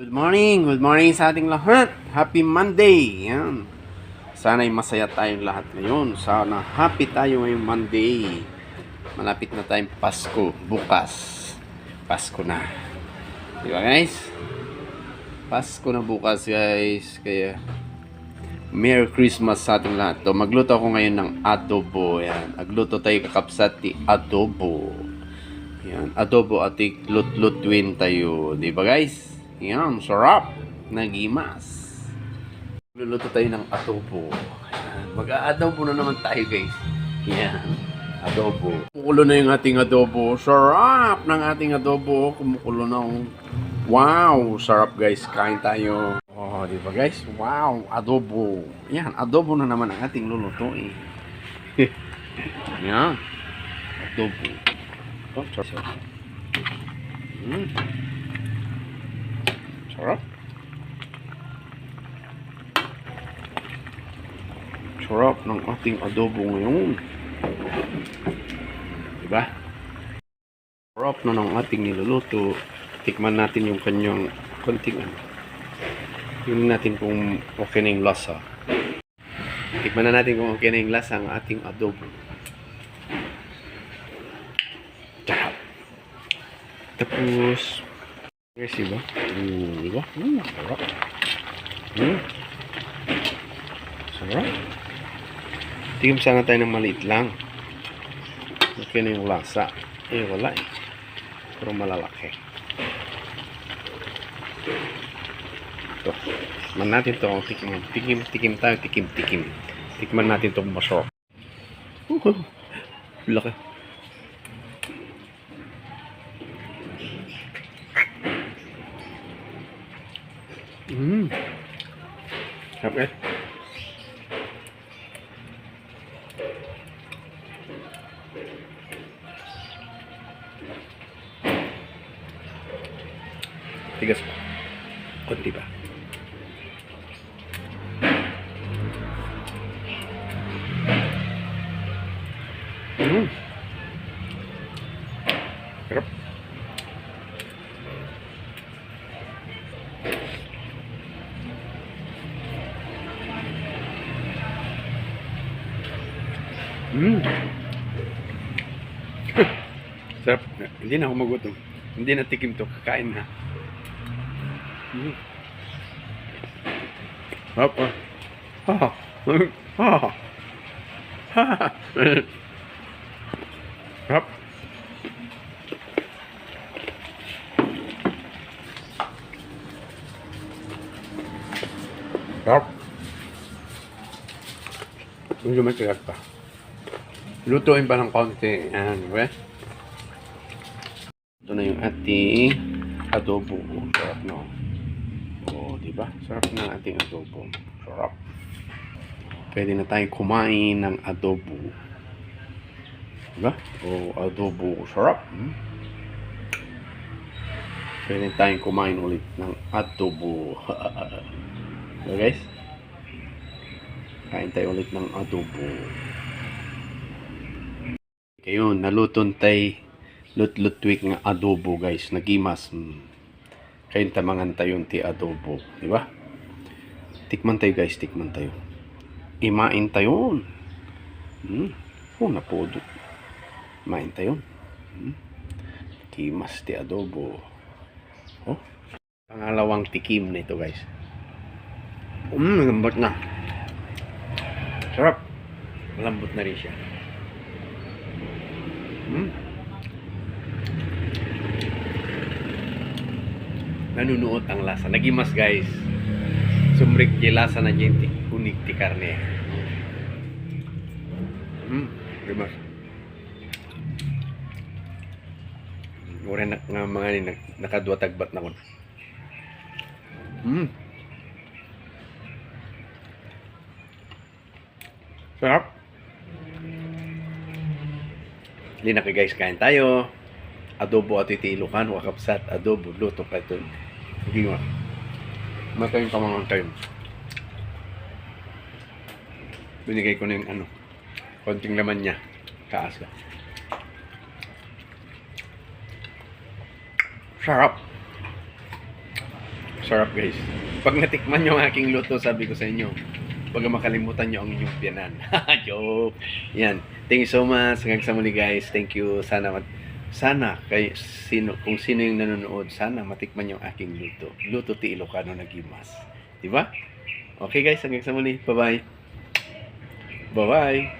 Good morning, good morning sa ating lahat. Happy Monday. Yan. Sana'y masaya tayong lahat ngayon. Sana happy tayo ngayong Monday. Malapit na tayong Pasko. Bukas. Pasko na. Di ba guys? Pasko na bukas guys. Kaya Merry Christmas sa ating lahat. To, magluto ako ngayon ng adobo. Yan. Agluto tayo kakapsat adobo. Yan. Adobo at lut-lutwin tayo. Di ba guys? Yan. Sarap. Nagimas. Luluto tayo ng adobo. Yan. Mag-adobo na naman tayo guys. Yan. Adobo. Kumukulo na yung ating adobo. Sarap ng ating adobo. Kumukulo na. oh. Wow. Sarap guys. Kain tayo. Oh, di ba guys? Wow. Adobo. Yan. Adobo na naman ang ating lulutuin. Yan. Adobo. Oh, sarap. Mm. Sarap. Sarap ng ating adobo ngayon. Diba? Sarap na ng ating niluluto. Tikman natin yung kanyang konting ano. Tingnan natin kung okay na yung lasa. Tikman na natin kung okay na yung lasa ang ating adobo. Tapos, yes, diba? Mm, diba? Mm, sarap. Mm. Sarap. Tingin sana tayo ng maliit lang. Okay na yung lasa. Eh, wala eh. Pero malalaki. Ito. Tikman natin ito. Tikim, tikim, tikim tayo. Tikim, tikim. Tikman natin itong masarap. Uh, laki. Mmm. Sarap eh. Tigas pa. Kunti pa. Mm. Mm. Sarap. Hindi na ako magutom. Hindi na tikim to. Kakain na. Mm. Hop. ah. Ha. Ha. Ha. Hop. Hop. Medyo may kagat pa. Lutuin pa ng konti. Ayan, di ba? Ito na yung ating adobo. Sarap no. Oo, di ba? Sarap na ating adobo. Sarap. Pwede na tayong kumain ng adobo. Di ba? O adobo. Sarap. Hmm? Pwede tayong kumain ulit ng adobo. so guys, kain tayo ulit ng adobo. Kayo, naluton tay lut-lutwik nga adobo guys, nagimas. Mm. Kain tamangan tayo ti adobo, di ba? Tikman tayo guys, tikman tayo. Imain tayo. Hmm. Oh, napodo. Imain tayo. Hmm. Kimas ti adobo. Oh. Pangalawang tikim na ito guys. Um, lambot na. Sarap. Malambot na rin siya. Hmm. Nanunuot ang lasa. Nagimas guys. Sumrik di lasa na dyan ti unik ti karne. Hmm. Gimas. Ure na nga mga ni nak- nakadwa tagbat na kon. Hmm. Sarap. Kay guys, kain tayo. Adobo at itilukan, wakapsat, adobo, luto pa ito. Hindi mo. Matayin ka mga tayo. Binigay ko na yung ano, konting laman niya. Kaasa. Sarap. sarap guys. Pag natikman nyo ang aking luto, sabi ko sa inyo, Huwag makalimutan nyo ang inyong piyanan. Joke. Yan. Thank you so much. Hanggang sa muli guys. Thank you. Sana mat- sana kay sino kung sino yung nanonood, sana matikman yung aking luto. Luto ti Ilocano na gimas. Di ba? Okay guys, hanggang sa muli. Bye-bye. Bye-bye.